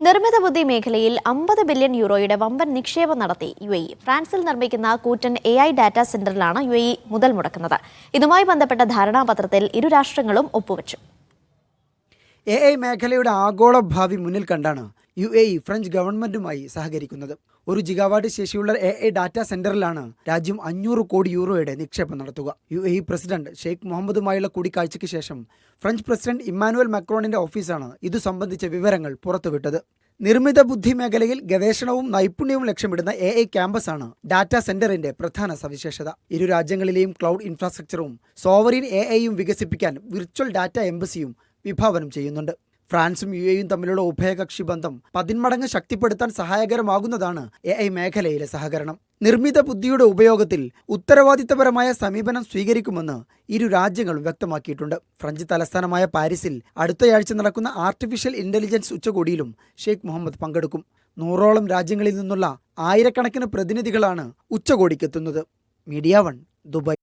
നിർമ്മിത ബുദ്ധി മേഖലയിൽ അമ്പത് ബില്യൺ യൂറോയുടെ വമ്പൻ നിക്ഷേപം നടത്തി യു ഫ്രാൻസിൽ നിർമ്മിക്കുന്ന കൂറ്റൻ എ ഐ ഡാറ്റാ സെന്ററിലാണ് യു മുതൽ മുടക്കുന്നത്. ഇതുമായി ബന്ധപ്പെട്ട ധാരണാപത്രത്തിൽ ഇരു രാഷ്ട്രങ്ങളും ഒപ്പുവച്ചു. എ ഐ മേഖലയുടെ ആഗോള ഭാവി മുന്നിൽ കണ്ടാണ് യു എ ഇ ഫ്രഞ്ച് ഗവൺമെന്റുമായി സഹകരിക്കുന്നത്. ഒരു ജിഗാവാട്ട് ശേഷിയുള്ള എ എ ഡാറ്റാ സെന്ററിലാണ് രാജ്യം അഞ്ഞൂറ് കോടി യൂറോയുടെ നിക്ഷേപം നടത്തുക. യു എ പ്രസിഡന്റ് ഷെയ്ഖ് മുഹമ്മദുമായുള്ള കൂടിക്കാഴ്ചയ്ക്ക് ശേഷം ഫ്രഞ്ച് പ്രസിഡന്റ് ഇമ്മാനുവൽ മക്രോണിന്റെ ഓഫീസാണ് ഇതു സംബന്ധിച്ച വിവരങ്ങൾ പുറത്തുവിട്ടത്. നിർമ്മിത ബുദ്ധി മേഖലയിൽ ഗവേഷണവും നൈപുണ്യവും ലക്ഷ്യമിടുന്ന എ ഐ ക്യാമ്പസാണ് ഡാറ്റാ സെന്ററിന്റെ പ്രധാന സവിശേഷത. ഇരു രാജ്യങ്ങളിലെയും ക്ലൗഡ് ഇൻഫ്രാസ്ട്രക്ചറും സോവറിൻ എ ഐയും വികസിപ്പിക്കാൻ വിർച്വൽ ഡാറ്റ എംബസിയും വിഭാവനം ചെയ്യുന്നുണ്ട്. ഫ്രാൻസും യു എയും തമ്മിലുള്ള ഉഭയകക്ഷി ബന്ധം പതിന്മടങ്ങ് ശക്തിപ്പെടുത്താൻ സഹായകരമാകുന്നതാണ് എ ഐ മേഖലയിലെ സഹകരണം. നിർമ്മിത ബുദ്ധിയുടെ ഉപയോഗത്തിൽ ഉത്തരവാദിത്തപരമായ സമീപനം സ്വീകരിക്കുമെന്ന് ഇരു രാജ്യങ്ങളും വ്യക്തമാക്കിയിട്ടുണ്ട്. ഫ്രഞ്ച് തലസ്ഥാനമായ പാരീസിൽ അടുത്തയാഴ്ച നടക്കുന്ന ആർട്ടിഫിഷ്യൽ ഇന്റലിജൻസ് ഉച്ചകോടിയിലും ഷെയ്ഖ് മുഹമ്മദ് പങ്കെടുക്കും. നൂറോളം രാജ്യങ്ങളിൽ നിന്നുള്ള ആയിരക്കണക്കിന് പ്രതിനിധികളാണ് ഉച്ചകോടിക്കെത്തുന്നത്. Media one Dubai.